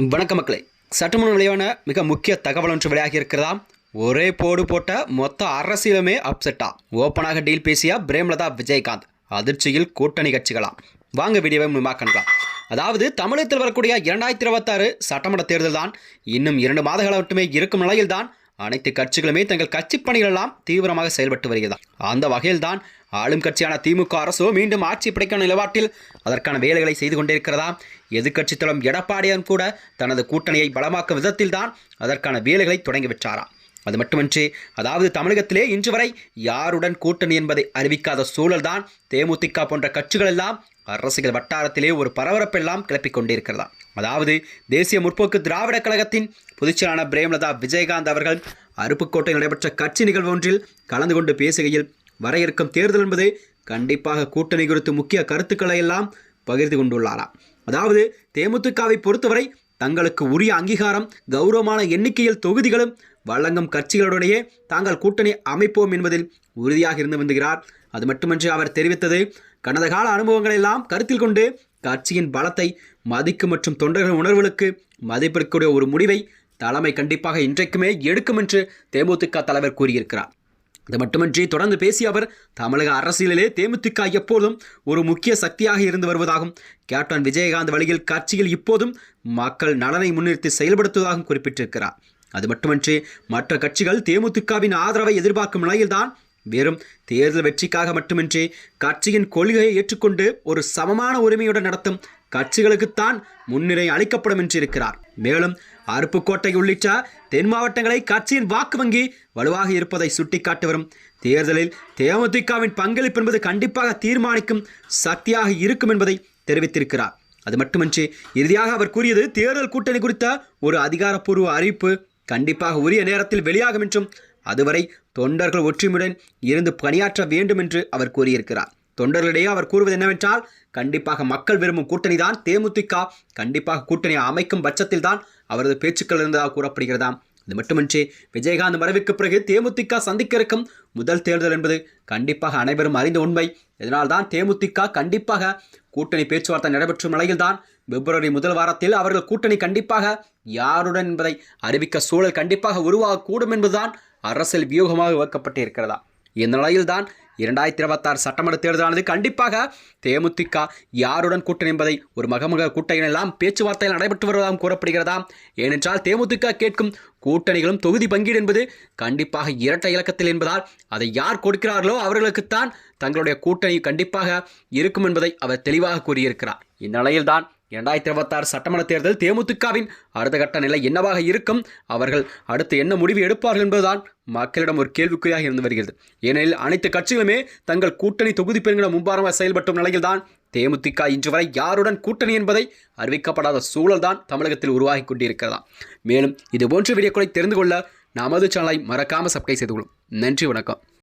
வணக்க மக்களே சட்டமன்ற விளைவான மிக முக்கிய தகவல் ஒன்று வெளியாகி இருக்கிறதா ஒரே போடு போட்ட மொத்த அரசியலுமே அப்செட்டா ஓப்பனாக டீல் பேசிய பிரேமலதா விஜயகாந்த். அதிர்ச்சியில் கூட்டணி கட்சிகளாம். வாங்க வீடியோவை முன்பாக அதாவது தமிழகத்தில் வரக்கூடிய இரண்டாயிரத்தி இருபத்தாறு சட்டமன்ற தேர்தல் தான் இன்னும் இரண்டு மாதங்கள் மட்டுமே இருக்கும் நிலையில்தான் அனைத்து கட்சிகளுமே தங்கள் கட்சி பணிகளெல்லாம் தீவிரமாக செயல்பட்டு வருகிறதா அந்த வகையில்தான் ஆளும் கட்சியான திமுக அரசோ மீண்டும் ஆட்சி பிடிக்கும் நிலவாட்டில் அதற்கான வேலைகளை செய்து கொண்டிருக்கிறதா? எதிர்க்கட்சி தளம் எடப்பாடியான் கூட தனது கூட்டணியை பலமாக்கும் விதத்தில்தான் அதற்கான வேலைகளை தொடங்கி வச்சாராம் அது மட்டுமின்றி அதாவது தமிழகத்திலே இன்று வரை யாருடன் கூட்டணி என்பதை அறிவிக்காத சூழல்தான் தேமுதிக போன்ற கட்சிகள் எல்லாம் அரசியல் வட்டாரத்திலே ஒரு பரபரப்பெல்லாம் கிளப்பிக் கொண்டிருக்கிறதா? அதாவது தேசிய முற்போக்கு திராவிட கழகத்தின் பொதுச்செயலாளர் பிரேமலதா விஜயகாந்த் அவர்கள் அருப்புக்கோட்டையில் நடைபெற்ற கட்சி நிகழ்வு ஒன்றில் கலந்து கொண்டு பேசுகையில் வர இருக்கும் தேர்தல் என்பது கண்டிப்பாக கூட்டணி குறித்து முக்கிய கருத்துக்களை எல்லாம் பகிர்ந்து கொண்டுள்ளாராம் அதாவது தேமுதிகவை பொறுத்தவரை தங்களுக்கு உரிய அங்கீகாரம் கௌரவமான எண்ணிக்கையில் தொகுதிகளும் வழங்கும் கட்சிகளுடனேயே தாங்கள் கூட்டணி அமைப்போம் என்பதில் உறுதியாக இருந்து வந்துகிறார் அது மட்டுமன்றி அவர் தெரிவித்தது கடந்த கால அனுபவங்களை எல்லாம் கருத்தில் கொண்டு கட்சியின் பலத்தை மதிக்கும் மற்றும் தொண்டர்கள் உணர்வுகளுக்கு மதிப்பிற்குரிய ஒரு முடிவை தலைமை கண்டிப்பாக இன்றைக்குமே எடுக்கும் என்று தேமுதிக தலைவர் கூறியிருக்கிறார். அது மட்டுமின்றி தொடர்ந்து பேசிய அவர் தமிழக அரசியலிலே தேமுதிக எப்போதும் ஒரு முக்கிய சக்தியாக இருந்து வருவதாகவும் கேப்டன் விஜயகாந்த் வழியில் கட்சியில் இப்போதும் மக்கள் நலனை முன்னிறுத்தி செயல்படுத்துவதாகவும் குறிப்பிட்டிருக்கிறார். அது மட்டுமின்றி மற்ற கட்சிகள் தேமுதிகவின் ஆதரவை எதிர்பார்க்கும் நிலையில்தான் வெறும் தேர்தல் வெற்றிக்காக மட்டுமின்றி கட்சியின் கொள்கையை ஏற்றுக்கொண்டு ஒரு சமமான உரிமையுடன் நடத்தும் கட்சிகளுக்குத்தான் முன்னுரை அளிக்கப்படும் என்று இருக்கிறார் மேலும் அருப்புக்கோட்டை உள்ளிட்ட தென் மாவட்டங்களை கட்சியின் வாக்கு வங்கி வலுவாக இருப்பதை சுட்டிக்காட்டி வரும் தேர்தலில் தேமுதிகவின் பங்களிப்பு என்பது கண்டிப்பாக தீர்மானிக்கும் சக்தியாக இருக்கும் என்பதை தெரிவித்திருக்கிறார். அது மட்டுமின்றி இறுதியாக அவர் கூறியது தேர்தல் கூட்டணி குறித்த ஒரு அதிகாரப்பூர்வ அறிவிப்பு கண்டிப்பாக உரிய நேரத்தில் வெளியாகும் என்றும் அதுவரை தொண்டர்கள் ஒற்றுமையுடன் இருந்து பணியாற்ற வேண்டும் என்று அவர் கூறியிருக்கிறார். தொண்டர்களிடையே அவர் கூறுவது என்னவென்றால் கண்டிப்பாக மக்கள் விரும்பும் கூட்டணி தான் தேமுதிக கண்டிப்பாக கூட்டணி அமைக்கும் பட்சத்தில் தான் அவரது பேச்சுக்கள் இருந்ததாக கூறப்படுகிறதாம். அது மட்டுமின்றி விஜயகாந்த் மறைவுக்கு பிறகு தேமுதிக சந்திக்க இருக்கும் முதல் தேர்தல் என்பது கண்டிப்பாக அனைவரும் அறிந்த உண்மை. இதனால்தான் தேமுதிக கண்டிப்பாக கூட்டணி பேச்சுவார்த்தை நடைபெற்றும் நிலையில்தான் பிப்ரவரி முதல் வாரத்தில் அவர்கள் கூட்டணி கண்டிப்பாக யாருடன் என்பதை அறிவிக்க சூழல் கண்டிப்பாக உருவாகக்கூடும் என்பதுதான் அரசியல் வியூகமாக வகுக்கப்பட்டு இருக்கிறதா இந்த நிலையில்தான் இரண்டாயிரத்தி இருபத்தாறு சட்டமன்ற தேர்தலானது கண்டிப்பாக தேமுதிக யாருடன் கூட்டணி என்பதை ஒரு மகமக கூட்டணி எல்லாம் பேச்சுவார்த்தையில் நடைபெற்று வருவதாகவும் கூறப்படுகிறதாம் ஏனென்றால் தேமுதிக கேட்கும் கூட்டணிகளும் தொகுதி பங்கீடு என்பது கண்டிப்பாக இரட்டை இலக்கத்தில் என்பதால் அதை யார் கொடுக்கிறார்களோ அவர்களுக்குத்தான் தங்களுடைய கூட்டணி கண்டிப்பாக இருக்கும் என்பதை அவர் தெளிவாக கூறியிருக்கிறார். இந்நிலையில்தான் இரண்டாயிரத்தி இருபத்தாறு சட்டமன்ற தேர்தல் தேமுதிகவின் அடுத்த கட்ட நிலை என்னவாக இருக்கும்? அவர்கள் அடுத்து என்ன முடிவு எடுப்பார்கள் என்பதுதான் மக்களிடம் ஒரு கேள்விக்குறியாக இருந்து வருகிறது. ஏனெனில் அனைத்து கட்சிகளுமே தங்கள் கூட்டணி தொகுதி பெண்களிடம் மும்பாரமாக செயல்பட்டும் நிலையில்தான் தேமுதிக இன்று வரை யாருடன் கூட்டணி என்பதை அறிவிக்கப்படாத சூழல்தான் தமிழகத்தில் உருவாகி கொண்டிருக்கிறதா மேலும் இது போன்ற வீடியோக்களை தெரிந்து கொள்ள நமது சேனலை மறக்காமல் சப்ஸ்கிரைப் செய்து கொள்ளும். நன்றி வணக்கம்.